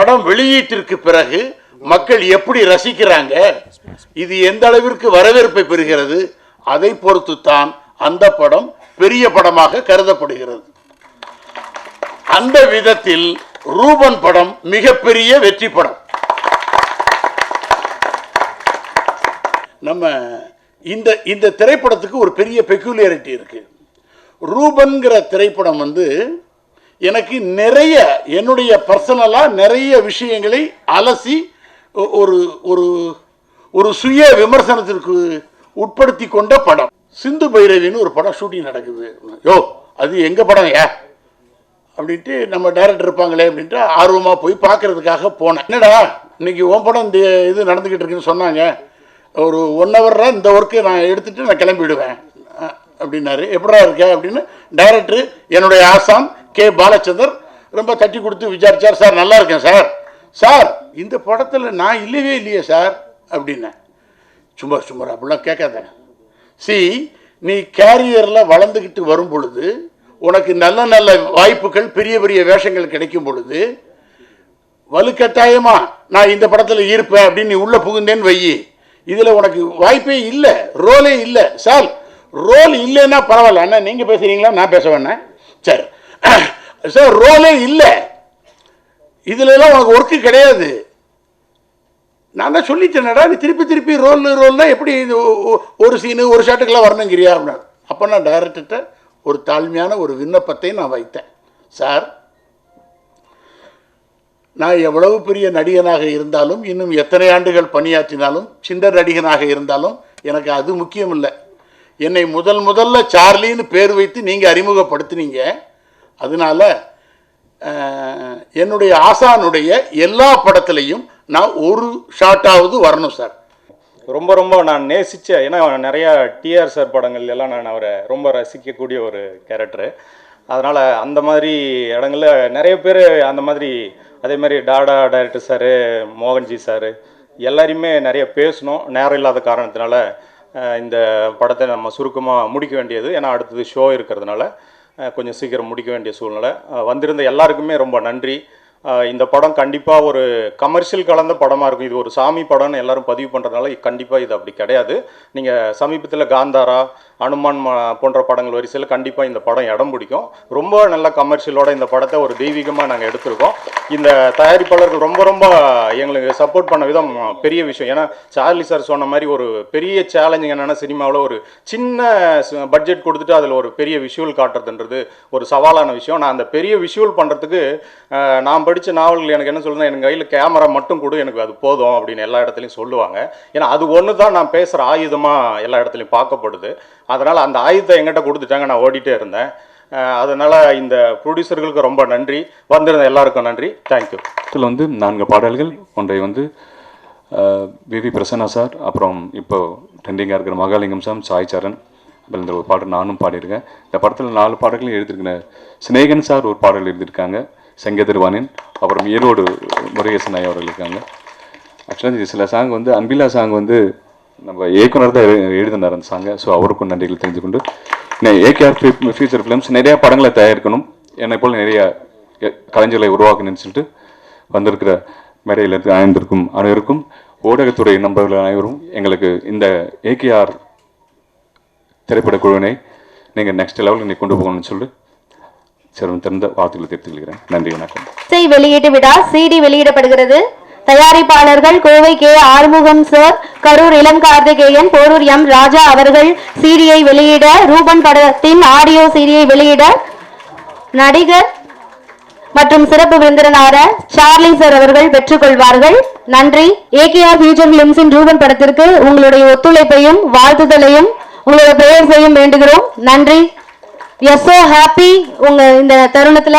படம் வெளியீட்டிற்கு பிறகு மக்கள் எப்படி ரசிக்கிறாங்க? இது எந்த அளவிற்கு வரவேற்பை பெறுகிறது? அதை பொறுத்து தான் அந்த படம் பெரிய படமாக கருதப்படுகிறது. அந்த விதத்தில் ரூபன் படம் மிகப்பெரிய வெற்றி படம். நம்ம இந்த இந்த திரைப்படத்துக்கு ஒரு பெரிய பெக்யூலியாரிட்டி இருக்கு. ரூபன்கிற திரைப்படம் வந்து எனக்கு நிறைய என்னுடைய பர்சனலாக நிறைய விஷயங்களை அலசி ஒ- ஒரு ஒரு ஒரு சுய விமர்சனத்திற்கு உட்படுத்தி கொண்ட படம். சிந்து பைரவின்னு ஒரு படம் ஷூட்டிங் நடக்குது. யோ அது எங்கள் படம் ஏ அப்படின்ட்டு நம்ம டேரக்டர் இருப்பாங்களே அப்படின்ட்டு ஆர்வமாக போய் பார்க்கறதுக்காக போனேன். என்னடா இன்னைக்கு உன் படம் இந்த இது நடந்துக்கிட்டு இருக்குன்னு சொன்னாங்க. ஒரு ஒன் ஹவரில் இந்த ஒர்க்கு நான் எடுத்துட்டு நான் கிளம்பிடுவேன். அப்படின்னாரு. எப்படா இருக்க? அப்படின்னு டைரக்டர் என்னுடைய ஆசாம் கே பாலச்சந்தர் ரொம்ப தட்டி கொடுத்து விசாரிச்சார் சார் நல்லா இருக்கேன் சார். சார் இந்த படத்தில் நான் இல்லவே இல்லையே சார் அப்படின்னேன் சும்மா சும்மா அப்படிலாம் கேட்காத. சி நீ கேரியரில் வளர்ந்துக்கிட்டு வரும் பொழுது உனக்கு நல்ல நல்ல வாய்ப்புகள் பெரிய பெரிய வேஷங்கள் கிடைக்கும் பொழுது வலுக்கட்டாயமாக நான் இந்த படத்தில் இருப்பேன் அப்படின்னு நீ உள்ளே புகுந்தேன்னு வையி. இதில் உனக்கு வாய்ப்பே இல்லை ரோலே இல்லை. சார் ரோல் இல்லைன்னா பரவாயில்ல அண்ணா நீங்கள் பேசுகிறீங்களா நான் பேச வேணேன் சரி சார் ரோலே இல்லை. இதுலலாம் உனக்கு ஒர்க்கு கிடையாது. நான் தான் சொல்லிட்டேனடா நீ திருப்பி திருப்பி ரோல் ரோல்னா எப்படி இது ஒரு சீனு ஒரு ஷாட்டுக்கெல்லாம் வரணுங்கிறியா அப்படின்னா அப்போ நான் டைரக்டர்கிட்ட ஒரு தாழ்மையான ஒரு விண்ணப்பத்தை நான் வைத்தேன். சார் நான் எவ்வளவு பெரிய நடிகனாக இருந்தாலும் இன்னும் எத்தனை ஆண்டுகள் பணியாற்றினாலும் சின்ன நடிகனாக இருந்தாலும் எனக்கு அது முக்கியம் இல்லை என்னை முதல் முதல்ல சார்லின்னு பேர் வைத்து நீங்கள் அறிமுகப்படுத்தினீங்க. அதனால என்னுடைய ஆசானுடைய எல்லா படத்துலையும் நான் ஒரு ஷாட்டாவது வரணும் சார். ரொம்ப ரொம்ப நான் நேசித்த ஏன்னா நிறையா டிஆர் சார் படங்கள் எல்லாம் நான் அவரை ரொம்ப ரசிக்கக்கூடிய ஒரு கேரக்டரு. அதனால் அந்த மாதிரி இடங்களில் நிறைய பேர் அந்த மாதிரி அதே மாதிரி டாடா டைரக்டர் சார் மோகன்ஜி சார் எல்லாரையுமே நிறைய பேசணும் நேரம் இல்லாத காரணத்தினால இந்த படத்தை நம்ம சுருக்கமாக முடிக்க வேண்டியது. ஏன்னா அடுத்தது ஷோ இருக்கிறதுனால. கொஞ்சம் சீக்கிரம் முடிக்க வேண்டிய சூழ்நிலை. வந்திருந்த எல்லாருக்குமே ரொம்ப நன்றி. இந்த படம் கண்டிப்பாக ஒரு கமர்ஷியல் கலந்த படமாக இருக்கும். இது ஒரு சாமி படம்னு எல்லாரும் பதிவு பண்ணுறதுனால கண்டிப்பாக இது அப்படி கிடையாது. நீங்கள் சமீபத்தில் காந்தாரா அனுமான் போன்ற படங்கள் வரிசையில் கண்டிப்பாக இந்த படம் இடம் பிடிக்கும். ரொம்ப நல்ல கமர்ஷியலோட இந்த படத்தை ஒரு தெய்வீகமாக நாங்கள் எடுத்திருக்கோம். இந்த தயாரிப்பாளர்கள் ரொம்ப ரொம்ப எங்களுக்கு சப்போர்ட் பண்ண விதம் பெரிய விஷயம். ஏன்னா சார்லி சார் சொன்ன மாதிரி ஒரு பெரிய சேலஞ்சிங் என்னென்னா சினிமாவில் ஒரு சின்ன பட்ஜெட் கொடுத்துட்டு அதில் ஒரு பெரிய விஷுவல் காட்டுறதுன்றது ஒரு சவாலான விஷயம். நான் அந்த பெரிய விஷுவல் பண்ணுறதுக்கு நான் படித்த நாவல்கள் எனக்கு என்ன சொல்லுன்னா எனக்கு கையில் கேமரா மட்டும் கொடு எனக்கு அது போதும் அப்படின்னு எல்லா இடத்துலையும் சொல்லுவாங்க. ஏன்னா அது ஒன்று தான் நான் பேசுகிற ஆயுதமாக எல்லா இடத்துலையும் பார்க்கப்படுது. அதனால் அந்த ஆயுதத்தை எங்கிட்ட கொடுத்துட்டாங்க நான் ஓடிட்டே இருந்தேன். அதனால் இந்த ப்ரொடியூசர்களுக்கு ரொம்ப நன்றி. வந்திருந்த எல்லாருக்கும் நன்றி. தேங்க்யூ இதில் வந்து நான்கு பாடல்கள். ஒன்றை வந்து விவி பிரசன்னா சார் அப்புறம் இப்போ ட்ரெண்டிங்காக இருக்கிற மகாலிங்கம் சார் சாய் சரண் அப்புறம் இந்த ஒரு பாடல் நானும் பாடியிருக்கேன். இந்த படத்தில் நாலு பாடல்களும் எழுதியிருக்கிற சிநேகன் சார் ஒரு பாடல் எழுதியிருக்காங்க. செங்கதிர்வானின் அப்புறம் ஈரோடு முருகேசன் ஐயா அவர்கள் இருக்காங்க. ஆக்சுவலாக சில சாங் வந்து அன்பிலா சாங் வந்து நம்ம இயக்குனர் தான் எழுதினார் அந்த சாங்கை ஸோ அவருக்கும் நன்றிகள் தெரிஞ்சு கொண்டு ஏகேஆர் ஃபியூச்சர் ஃபிலிம்ஸ் நிறையா படங்களை தயாரிக்கணும். என்னை போல் நிறையா கலைஞர்களை உருவாக்கணும்னு சொல்லிட்டு வந்திருக்கிற மேடையில் இருந்து அணிந்திருக்கும் அனைவருக்கும் ஊடகத்துறை நண்பர்கள் அனைவரும் எங்களுக்கு இந்த ஏகேஆர் திரைப்பட குழுவினை நீங்கள் நெக்ஸ்ட் லெவலில் நீ கொண்டு போகணும்னு சொல்லி சிறந்த திறந்த வாழ்த்துக்களை தெரிவித்துக் கொள்கிறேன் நன்றி வணக்கம். இசை வெளியீட்டு விழா சிடி வெளியிடப்படுகிறது. தயாரிப்பாளர்கள் கோவை கே ஆறுமுகம் சார் கரூர் இளம் கார்த்திகேயன் போரூர் எம் ராஜா அவர்கள் சிடியை வெளியிட ரூபன் படத்தின் ஆடியோ சீரியை வெளியிட நடிகர் மற்றும் சிறப்பு விருந்தினராக சார்லி சார் அவர்கள் பெற்றுக்கொள்வார்கள் நன்றி. ஏகேஆர் ஃபியூச்சர் பிலிம்ஸின் ரூபன் படத்திற்கு உங்களுடைய ஒத்துழைப்பையும் வாழ்த்துதலையும் உங்களுடைய பிரேயர்ஸையும் வேண்டுகிறோம். நன்றி. எஸ் சோ ஹாப்பி உங்க இந்த தருணத்துல.